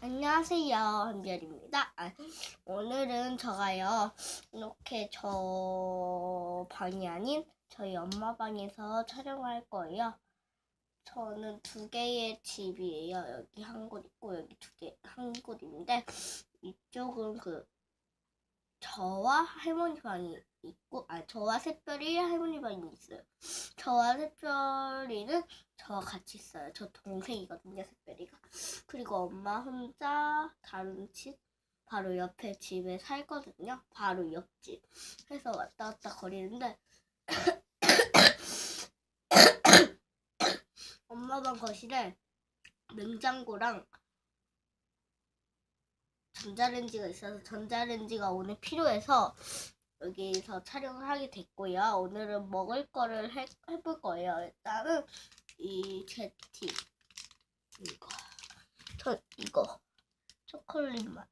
안녕하세요, 한결입니다. 아, 오늘은 저가요, 이렇게 저 방이 아닌 저희 엄마 방에서 촬영할 거예요. 저는 두 개의 집이에요. 여기 한 곳 있고 여기 두 개, 한 곳인데 이쪽은 그 저와 할머니 방이 있고, 아 저와 샛별이 할머니 방이 있어요. 저와 샛별이는 저와 같이 있어요. 저 동생이거든요, 샛별이가. 그리고 엄마 혼자 다른 집 바로 옆에 집에 살거든요. 바로 옆집. 해서 왔다 갔다 거리는데 엄마 방 거실에 냉장고랑 전자레인지가 있어서 전자레인지가 오늘 필요해서 여기서 촬영을 하게 됐고요. 오늘은 먹을 거를 해, 해볼 거예요. 일단은 이 제티 이거 저 이거 초콜릿 맛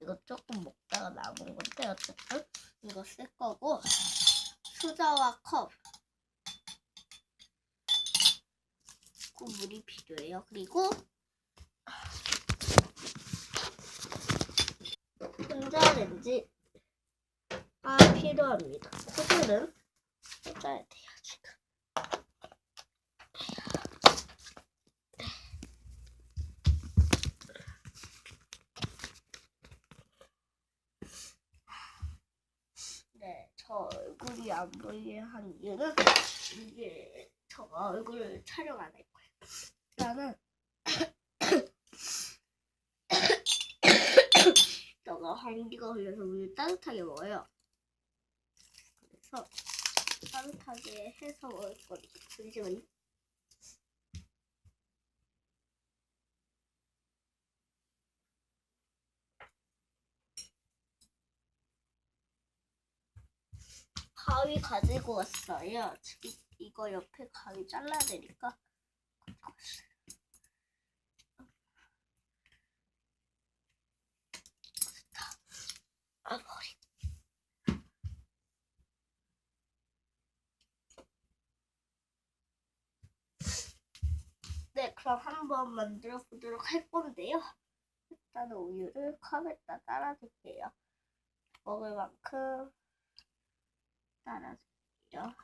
이거 조금 먹다가 남은 건데 어쨌든 이거 쓸 거고 수저와 컵 그리고 물이 필요해요. 그리고 전자레인지가 필요합니다. 코드는 꽂아야 돼요 지금. 네, 저 얼굴이 안 보이게 한 이유는 이게 저가 얼굴을 촬영 안 할 거예요. 일단은 저가 감기가 걸려서 우유 따뜻하게 먹어요. 그래서 따뜻하게 해서 먹을 거예요. 잠시만요. 가위 가지고 왔어요. 이거 옆에 가위 잘라야 되니까. 아 머리. 네, 그럼 한번 만들어 보도록 할 건데요. 일단은 우유를 컵에다 따라줄게요. 먹을 만큼 따라줄게요.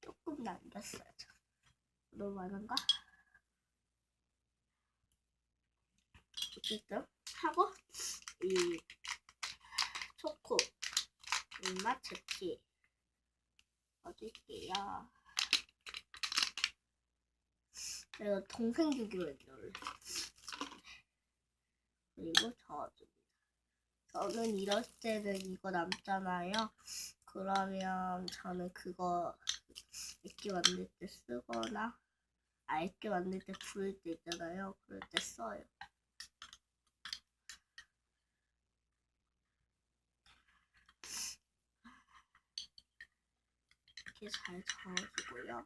조금 남겼어요. 저. 너무 많은가? 어쨌든 하고 이 초코 입맛 넣 어줄게요. 내가 동생 했는데 원래. 그리고 저어줍니다. 저는 이럴 때는 이거 남잖아요. 그러면 저는 그거 액기 만들 때 쓰거나 아 액기 만들 때 부을 때 있잖아요. 그럴 때 써요. 이렇게 잘 저어주고요.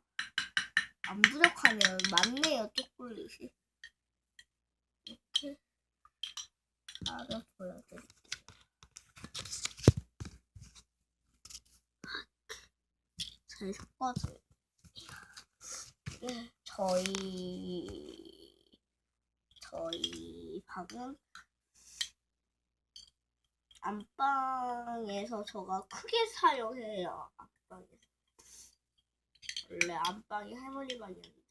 안 부족하네요. 많네요, 초콜릿이. 이렇게 따로 보여드릴게요. 잘 섞어줘요. 네, 저희 저희 방은 안방에서 저가 크게 사용해요. 안방에서 원래 안방이 할머니 방이었는데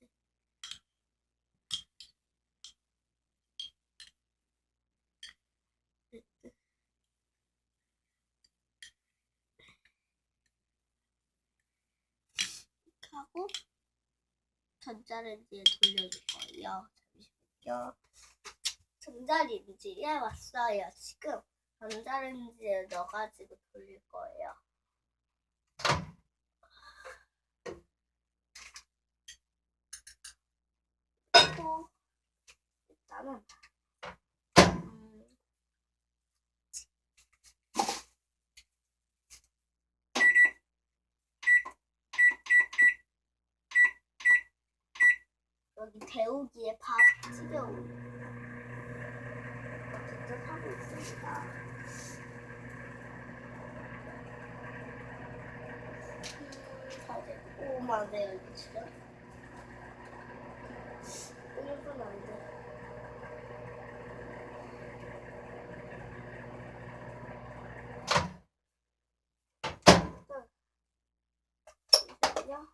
하고 전자레인지에 돌려줄 거예요. 잠시만요. 전자레인지에 왔어요. 지금 전자레인지에 넣어가지고 돌릴 거예요. 그리고 일단은 음, 여기 데우기에 밥 튀겨오고 직접 하고 있습니다. 안 돼요, 이거 진짜. 1분 안 돼. 잠시만요.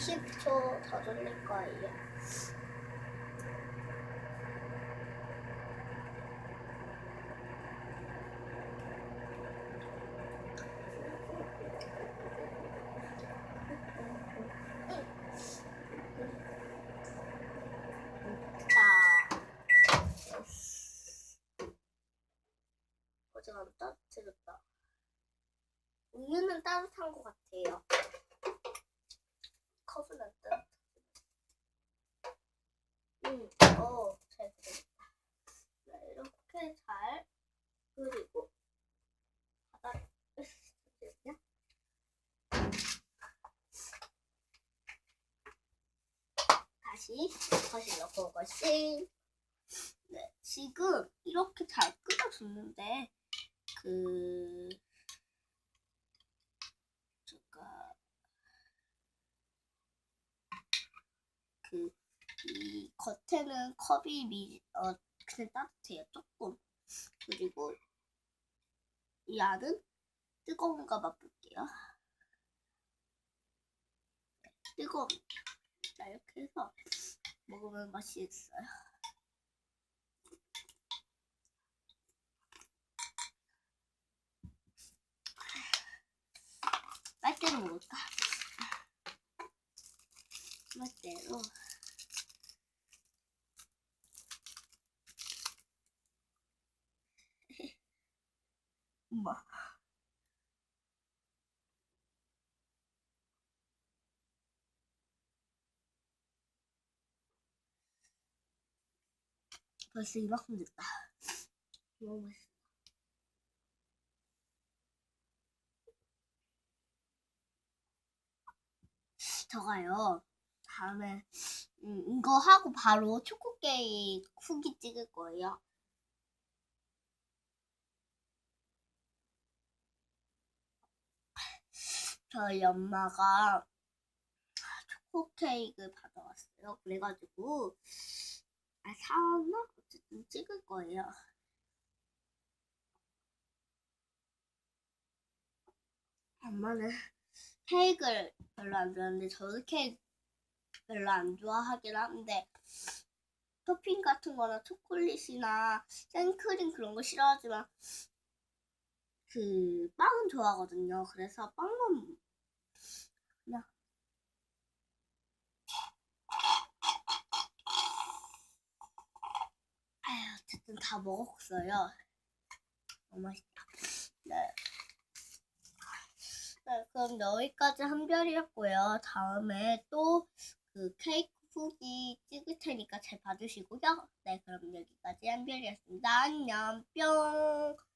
20초 더 돌릴 거예요. 너무 따뜻해졌다. 우유는 따뜻한 것 같아요. 따뜻해. 음, 어, 잘 그렸다. 네, 이렇게 잘 그리고 바닥 잠시만요. 다시 거실로 고고싱. 네, 지금 이렇게 잘 끓여줬는데 그 제가 그 이 겉에는 컵이 미, 어, 그냥 따뜻해요 조금. 그리고 이 안은 뜨거운 거 맛볼게요. 네, 뜨거운 자 이렇게 해서 먹으면 맛이 있어요. 빨대로 먹을까? 빨대로 엄마. 벌써 이만큼 됐다. 너무 맛있어 저가요 다음에 음, 이거 하고 바로 초코 케이크 후기 찍을 거예요 저희 엄마가 초코 케이크를 받아왔어요. 그래가지고 아 사왔나? 어쨌든 찍을 거예요. 엄마는 케이크를 별로 안 좋아하는데 저도 케이크 별로 안 좋아하긴 한데 토핑 같은 거나 초콜릿이나 생크림 그런 거 싫어하지만 그 빵은 좋아하거든요. 그래서 빵만 그냥 아휴, 어쨌든 다 먹었어요. 너무 맛있다. 네. 네, 그럼 여기까지 한별이었고요. 다음에 또 그 케이크 후기 찍을 테니까 잘 봐주시고요. 네, 그럼 여기까지 한별이었습니다. 안녕, 뿅.